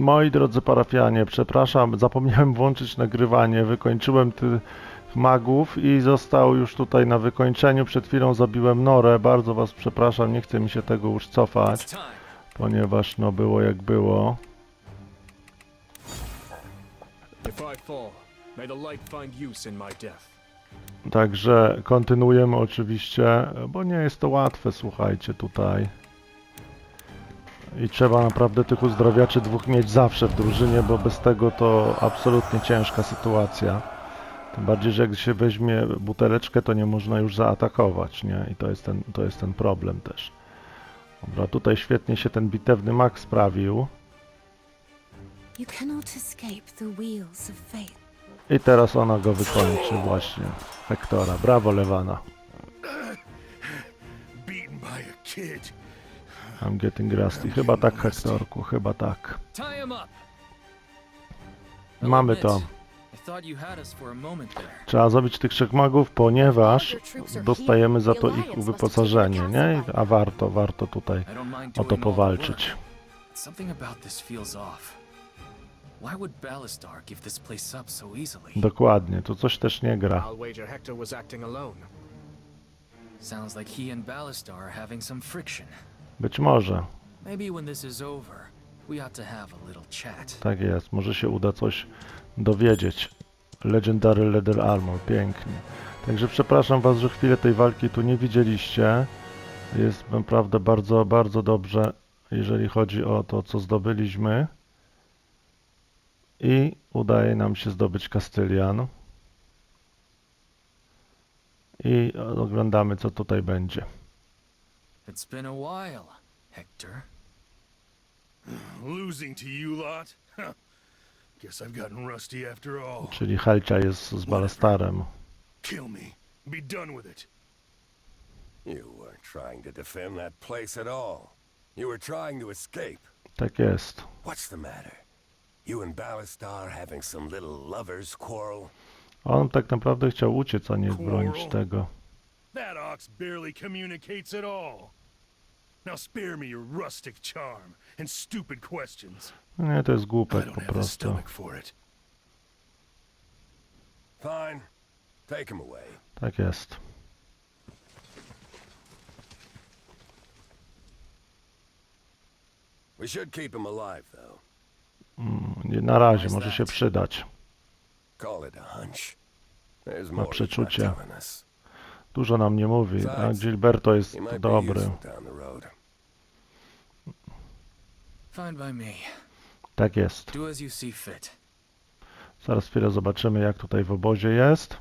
Moi drodzy parafianie, przepraszam, zapomniałem włączyć nagrywanie. Wykończyłem tych magów i został już tutaj na wykończeniu. Przed chwilą zabiłem Norę. Bardzo was przepraszam, nie chcę mi się tego już cofać, ponieważ no było jak było. Także kontynuujemy oczywiście, bo nie jest to łatwe, słuchajcie, tutaj. I trzeba naprawdę tych uzdrawiaczy dwóch mieć zawsze w drużynie, bo bez tego to absolutnie ciężka sytuacja. Tym bardziej, że jak się weźmie buteleczkę, to nie można już zaatakować, nie? I to jest ten, to jest ten problem też. Dobra, tutaj świetnie się ten bitewny mag sprawił. I teraz ona go wykończy właśnie. Hektora. Brawo, Lewana. beaten by a kid. I'm getting rusty. Chyba tak, Hektorku, chyba tak. Mamy to. Trzeba zabić tych trzech magów, ponieważ dostajemy za to ich wyposażenie, nie? A warto, warto tutaj o to powalczyć. Dokładnie, tu coś też nie gra. Sounds like he and Ballastar are having some friction. Być może, tak jest, może się uda coś dowiedzieć. Legendary Leather Armor, pięknie. Także przepraszam was, że chwilę tej walki tu nie widzieliście. Jest naprawdę bardzo, bardzo dobrze, jeżeli chodzi o to, co zdobyliśmy. I udaje nam się zdobyć Castellian. I oglądamy, co tutaj będzie. It's been a while, Hector. Losing to you lot? Guess I've gotten rusty after all. Czyli Helcia jest z Balastarem. Kill me. Be done with it. You weren't trying to defend that place at all. You were trying to escape. Tak jest. What's the matter? You and Ballastar having some little lovers' quarrel? On tak naprawdę chciał uciec, a nie bronić tego. That ox barely communicates at all. Now spare me your rustic charm and stupid questions. To jest I głupek don't po have the prostu. stomach for it. Fine. Take him away. Tak jest. We should keep him alive, though. Mm, Na razie może się przydać. Call it a hunch. There's more he's przeczucie. telling us. Dużo nam nie mówi, a Gilberto jest dobry. Tak jest. Zaraz chwilę zobaczymy jak tutaj w obozie jest.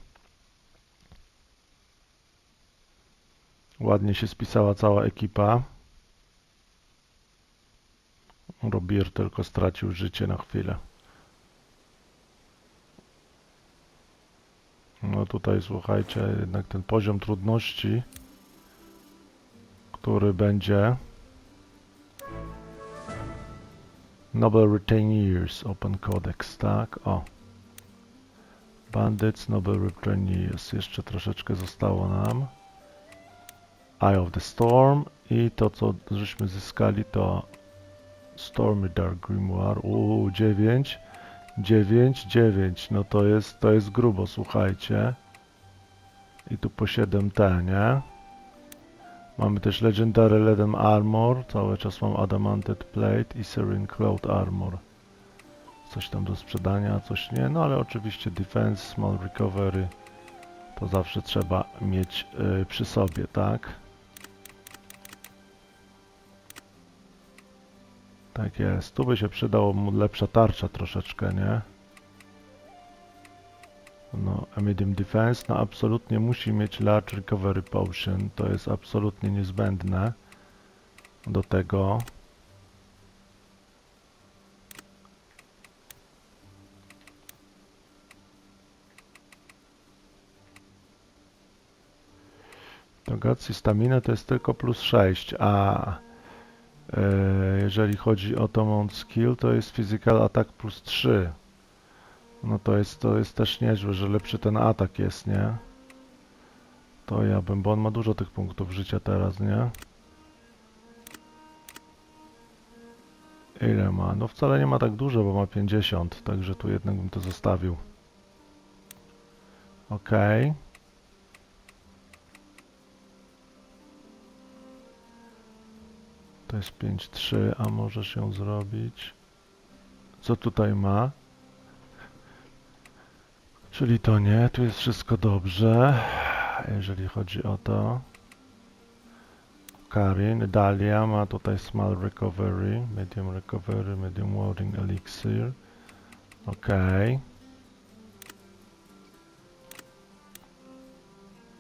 Ładnie się spisała cała ekipa. Robir tylko stracił życie na chwilę. No tutaj słuchajcie, jednak ten poziom trudności, który będzie Noble Retainers Open Codex, tak? O. Bandits, Noble Retainers. Jeszcze troszeczkę zostało nam. Eye of the Storm i to co żeśmy zyskali to Stormy Dark Grimoire. Uuu, 9. 9, 9. No to jest, to jest grubo, słuchajcie. I tu po 7T, nie? Mamy też Legendary Leaden Armor. Cały czas mam Adamanted Plate i Serene Cloud Armor. Coś tam do sprzedania, coś nie. No ale oczywiście Defense, Small Recovery to zawsze trzeba mieć y, przy sobie, tak? Tak jest. Tu by się przydało mu lepsza tarcza troszeczkę, nie? No, a medium defense, no absolutnie musi mieć large recovery potion, to jest absolutnie niezbędne do tego. Togacji stamina to jest tylko plus 6, a jeżeli chodzi o to mount skill, to jest physical attack plus 3. No to jest, to jest też niezłe, że lepszy ten atak jest, nie? To ja bym, bo on ma dużo tych punktów życia teraz, nie? Ile ma? No wcale nie ma tak dużo, bo ma 50, także tu jednak bym to zostawił. Okej. To jest 5-3, a możesz ją zrobić. Co tutaj ma? Czyli to nie, tu jest wszystko dobrze. Jeżeli chodzi o to. Karin, Dalia ma tutaj small recovery, medium recovery, medium warding elixir. Okej.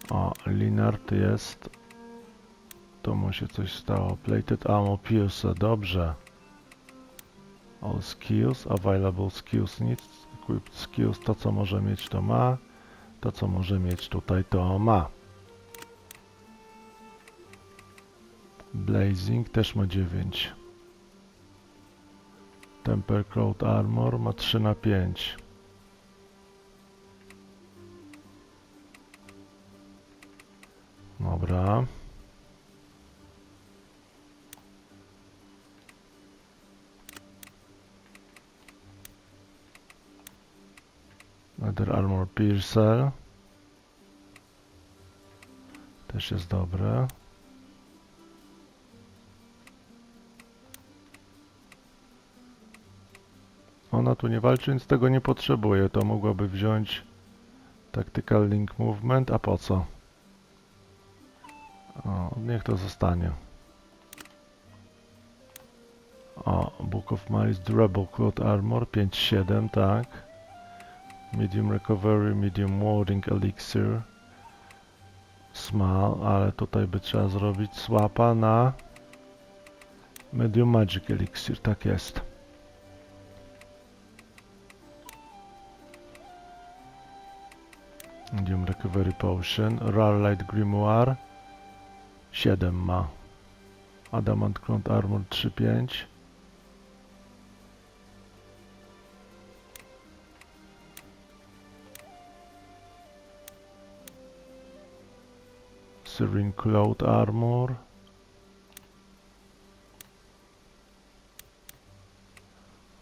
O, Linard jest. To mu się coś stało. Plated ammo pierce, dobrze. All skills, available skills, nic. Equipped skills, to co może mieć to ma. To co może mieć tutaj to ma. Blazing też ma 9. Temper Cloud Armor ma 3 na 5. Leather Armor Piercer. Też jest dobre. Ona tu nie walczy, więc tego nie potrzebuje. To mogłaby wziąć Tactical Link Movement, a po co? O, niech to zostanie. O, Book of Malice Durable Cloth Armor 5-7, tak. Medium Recovery, Medium Warding Elixir. Small, ale tutaj by trzeba zrobić swapa na Medium Magic Elixir, tak jest. Medium Recovery Potion, Rare Light Grimoire 7 ma. Adamant Clone Armor 3-5. Serene Cloud Armor.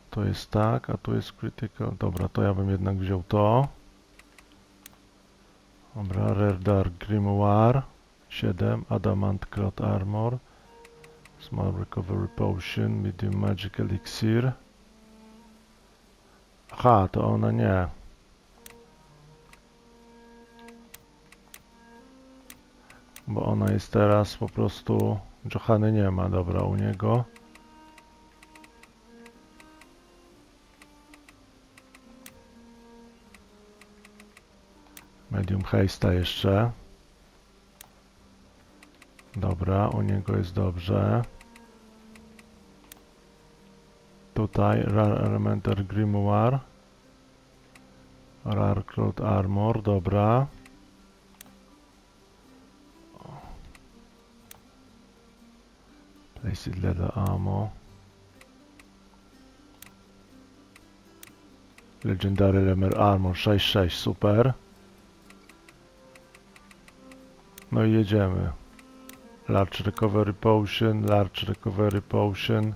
To jest tak, a tu jest Critical. Dobra, to ja bym jednak wziął to. Dobra, Rare Dark Grimoire 7, Adamant Cloth Armor, Small Recovery Potion, Medium Magic Elixir. Aha, to ona nie. Bo ona jest teraz po prostu... Johany nie ma, dobra, u niego. Medium Haste'a jeszcze. Dobra, u niego jest dobrze. Tutaj Rare Elemental Grimoire. Rare Cloth Armor, dobra. Placed Leather Ammo. Legendary Lemer Armor 6-6, super. No i jedziemy. Large Recovery Potion, Large Recovery Potion.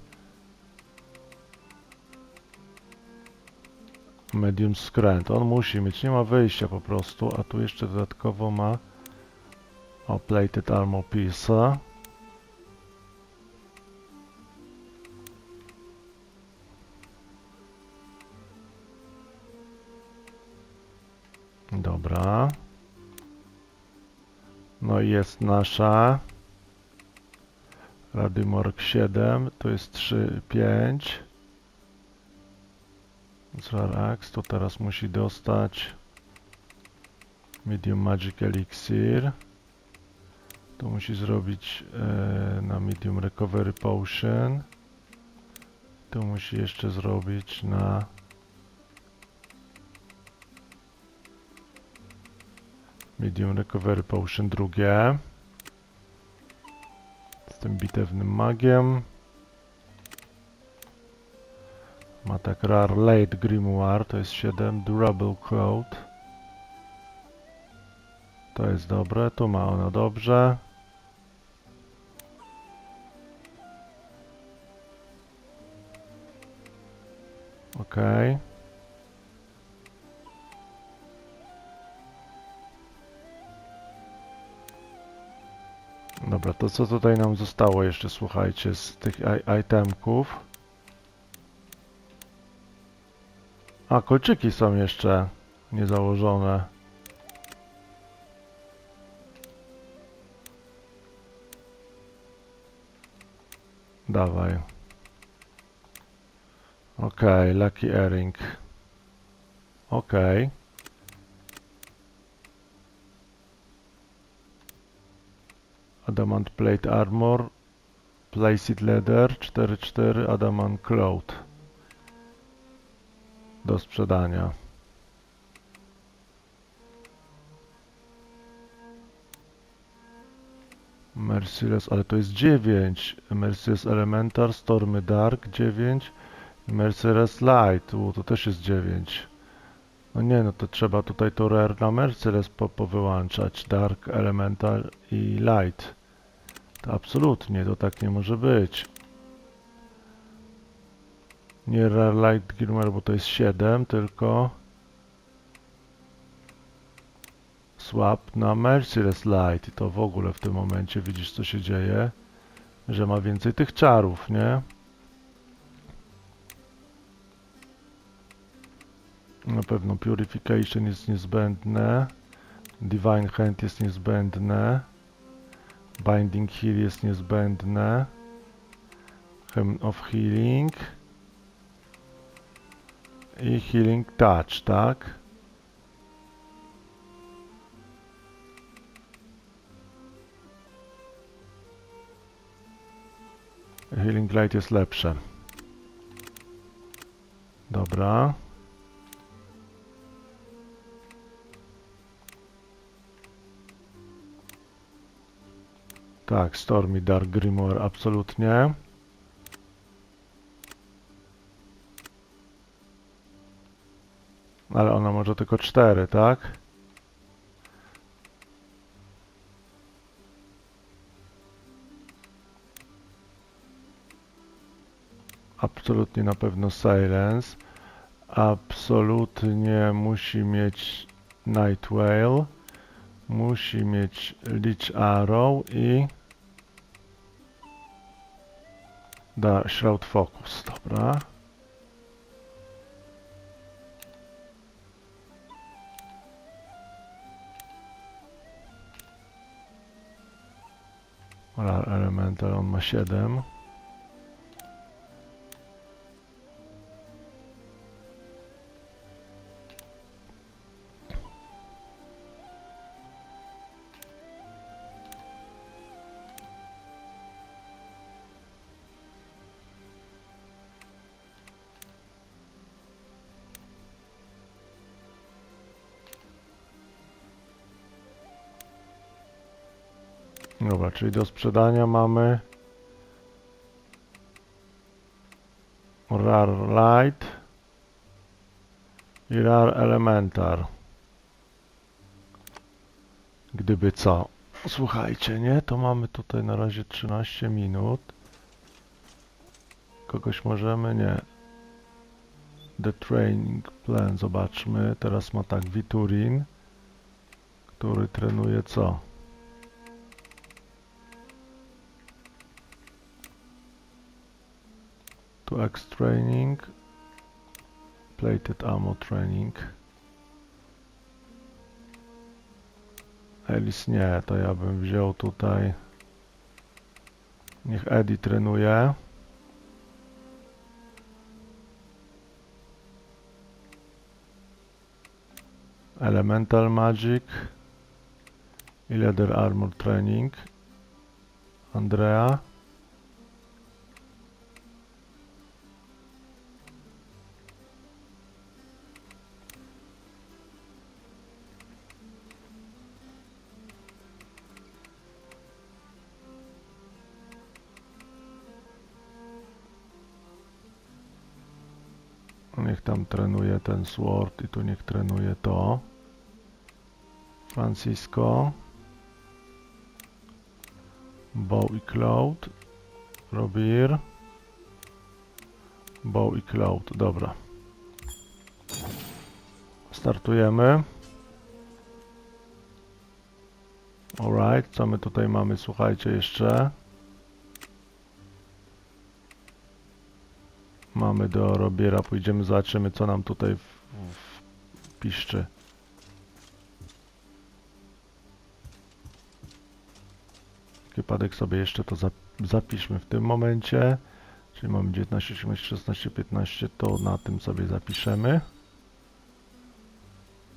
Medium Skręt. On musi mieć, nie ma wyjścia po prostu. A tu jeszcze dodatkowo ma o Plated Armor Piece. Dobra. No i jest nasza. Radymorg 7, to jest 3, 5 Zrarax, to teraz musi dostać Medium Magic Elixir. To musi zrobić e, na Medium Recovery Potion. To musi jeszcze zrobić na Medium Recovery Potion drugie. Z tym bitewnym magiem. Ma tak Rare Late Grimoire, to jest 7. Durable Cloud. To jest dobre, tu ma ona dobrze. Okej. Dobra, to co tutaj nam zostało jeszcze, słuchajcie, z tych itemków? A, kolczyki są jeszcze niezałożone. Dawaj. Okej, Lucky Earring. Okej. Adamant Plate Armor. Placed Leather 4-4 Adamant Cloth. Do sprzedania. Merciless, ale to jest 9. Merciless Elementar, Stormy Dark 9. Merciless Light, u, to też jest 9. No nie, no to trzeba tutaj to Rare na Merciless po, powyłączać. Dark, Elemental i Light. To absolutnie, to tak nie może być. Nie Rare Light Gilmer, bo to jest 7, tylko swap na Merciless Light i to w ogóle w tym momencie widzisz co się dzieje, że ma więcej tych czarów, nie? Na pewno Purification jest niezbędne, Divine Hand jest niezbędne, Binding Heal jest niezbędne, Hem of Healing i Healing Touch, tak? Healing Light jest lepsze. Dobra. Tak, Stormy Dark Grimoire absolutnie. Ale ona może tylko cztery, tak? Absolutnie na pewno Silence. Absolutnie musi mieć Night Whale. Musi mieć Lich Arrow i... Da, Shroud Focus, dobra. Elemental, on ma 7. Dobra, czyli do sprzedania mamy Rare Light i Rare Elementar. Gdyby co. Słuchajcie, nie? To mamy tutaj na razie 13 minut. Kogoś możemy? Nie. The Training Plan, zobaczmy. Teraz ma tak Viturin, który trenuje co? To X training, plated ammo training. Elis nie, to ja bym wziął tutaj. Niech Eddie trenuje. Elemental Magic i Leather Armor Training. Andrea. Niech tam trenuje ten Sword i tu niech trenuje to. Francisco. Bow i Cloud. Robir. Bow i Cloud, dobra. Startujemy. Alright, co my tutaj mamy? Słuchajcie jeszcze. Mamy do Robiera, pójdziemy, zobaczymy co nam tutaj w, w piszczy. Wypadek sobie jeszcze to zap zapiszmy w tym momencie. Czyli mamy 19, 18, 16, 15, to na tym sobie zapiszemy.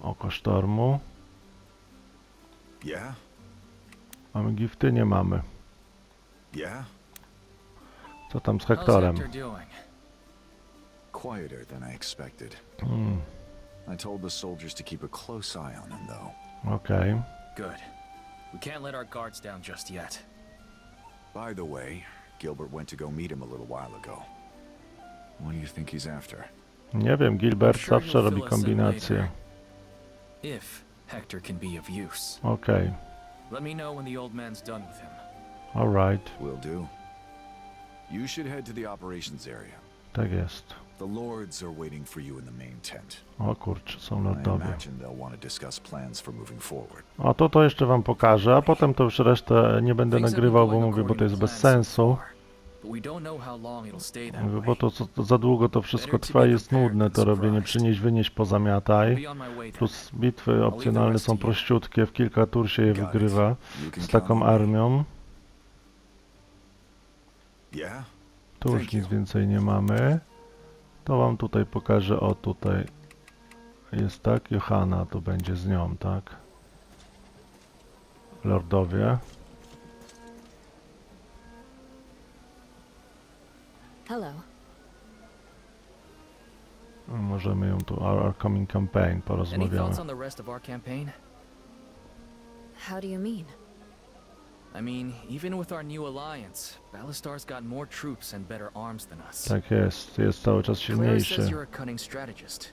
Oko sztormu. Yeah? Mamy gifty? Nie mamy. Yeah? Co tam z Hektorem? Quieter than I expected. Hmm, I told the soldiers to keep a close eye on him, though. Okay. Good. We can't let our guards down just yet. By the way, Gilbert went to go meet him a little while ago. What do you think he's after? Nie wiem, Gilbert Sure zawsze robi fill us in kombinacje. If Hector can be of use. Okay. Let me know when the old man's done with him. alright, Will do. You should head to the operations area. tak jest. The lords are waiting for you in the main tent. O kurczę, są I lordowie. imagine they'll want to discuss plans for moving forward. O, to to jeszcze wam pokażę, a potem to już resztę nie będę nagrywał, bo mówię, bo to jest bez sensu. far, but we don't know how long it'll stay that Mówię, way. bo to, co- to za długo to wszystko trwa i jest nudne to robienie. Przynieść, wynieść, pozamiataj. Be on my way then. Plus bitwy opcjonalne są prościutkie, w kilka tur się je wygrywa You can z count taką on me. armią. Yeah? Tu już nic you. więcej nie mamy. To wam tutaj pokażę, o tutaj jest tak, Johanna to będzie z nią, tak? Lordowie. Hello. Możemy ją tu, our, our coming campaign, Any porozmawiamy. thoughts on the rest of our campaign? How do you mean? I mean, even with our new alliance, Ballastar's got more troops and better arms than us. Tak jest, jest cały czas Claire silniejszy. says you're a cunning strategist.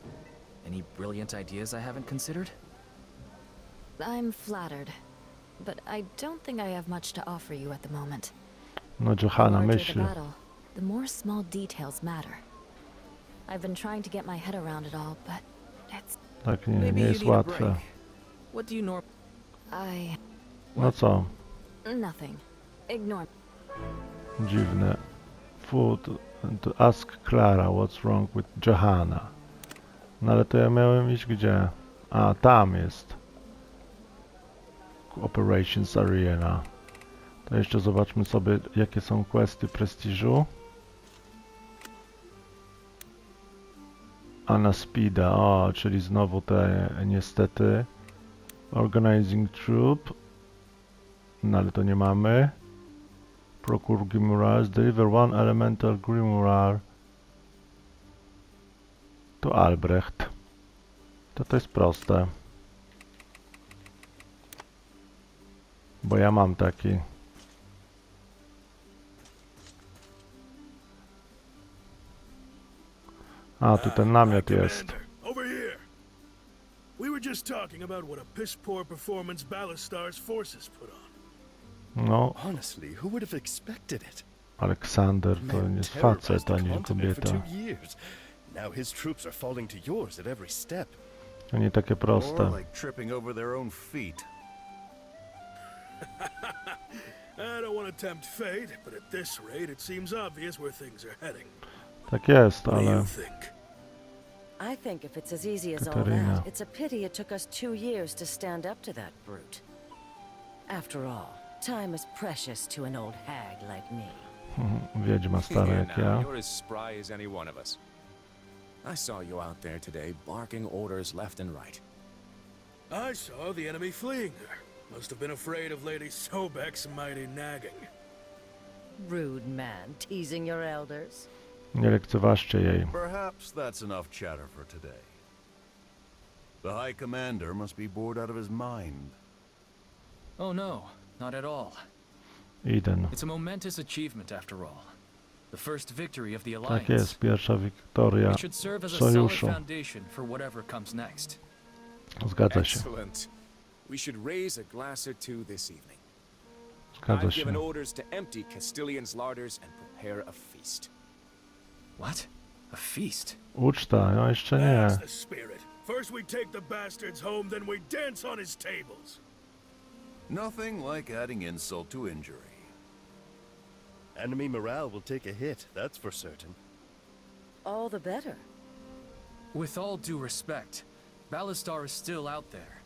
Any brilliant ideas I haven't considered? I'm flattered. But I don't think I have much to offer you at the moment. No The Johanna, larger the myśl. battle, the more small details matter. I've been trying to get my head around it all, but it's Tak nie, Maybe nie you jest need a łatwe. break. What do you norm? I No co, nothing. Ignore. dziwne. Food to ask Clara what's wrong with Johanna. No ale to ja miałem iść gdzie? A, tam jest. Operations Arena. To jeszcze zobaczmy sobie jakie są questy prestiżu. Anna Spida, o, czyli znowu te niestety. Organizing Troop. No ale to nie mamy. Procure Grimoires. Deliver one elemental Grimoire to Albrecht. To to jest proste. Bo ja mam taki. A, tu ten namiot jest. We were just talking about what a piss poor performance Ballastar's forces put on. No, Honestly, who would have expected it? Aleksander to Men jest terrorized facet, the a nie for kobieta. two years. Now his troops are falling to yours at every step. To nie takie proste. Or like tripping over their own feet. I don't want to tempt fate, but at this rate, it seems obvious where things are heading. Tak jest, What do you ale think? I think if it's as easy as all Katarina. that, it's a pity it took us two years to stand up to that brute. After all, time is precious to an old hag like me. Hmm, wiedźma stara jak ja. You're as spry as any one of us. I saw you out there today, barking orders left and right. I saw the enemy fleeing her. Must have been afraid of Lady Sobek's mighty nagging. Rude man, teasing your elders. Nie lekceważcie jej. Perhaps that's enough chatter for today. The High Commander must be bored out of his mind. Oh no, not at all. Iden. It's a momentous achievement after all. The first victory of the Tak Alliance. jest, pierwsza wiktoria It should serve as a solid sojuszu. foundation for whatever comes next. Zgadza się, Excellent. We should raise a glass or two this evening. zgadza I've się. given orders to empty Castilian's larders and prepare a feast. What? A feast? Uczta, no jeszcze nie. That's the spirit. First we take the bastards home, then we dance on his tables. Nothing like adding insult to injury. Enemy morale will take a hit, that's for certain. All the better. With all due respect, Ballastar is still out there.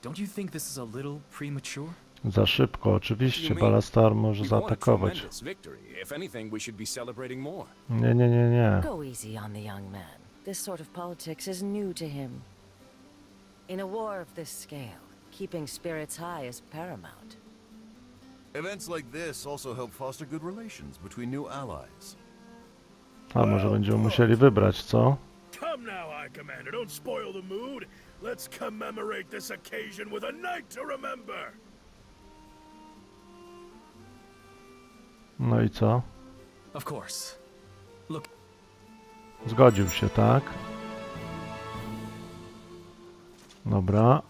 Don't you think this is a little premature? Za szybko, oczywiście. You mean Balastar może We've zaatakować. tremendous victory. If anything, we should be celebrating more. Nie, nie, nie, nie. Go easy on the young man. This sort of politics is new to him. In a war of this scale, keeping spirits high is paramount. Events like this also help foster good relations between new allies. A może będziemy musieli wybrać, co? Come now, High Commander, don't spoil the mood. Let's commemorate this occasion with a night to remember. No i co? Of course. Look, Zgodził się, tak? Dobra.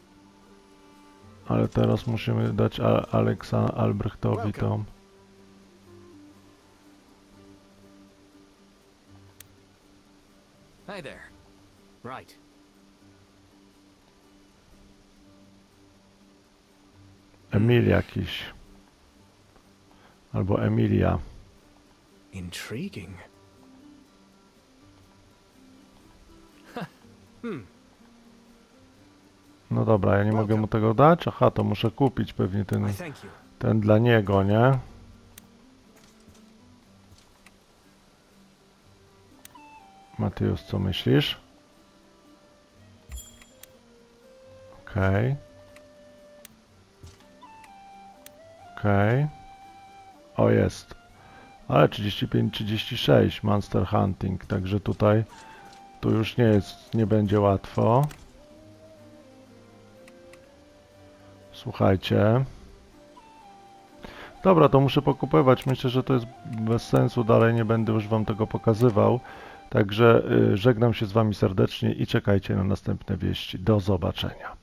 Ale teraz musimy dać Al Aleksa Albrechtowi tą. hi there. Right. Emil jakiś. Albo Emilia. Intriguing. No dobra, ja nie mogę mu tego dać? Aha, to muszę kupić pewnie ten, ten dla niego, nie? Mateusz, co myślisz? Okej. Okej. O, jest. Ale 35-36 Monster Hunting, także tutaj tu już nie jest, nie będzie łatwo. Słuchajcie. Dobra, to muszę pokupywać. Myślę, że to jest bez sensu. Dalej nie będę już wam tego pokazywał. Także y, żegnam się z wami serdecznie i czekajcie na następne wieści. Do zobaczenia.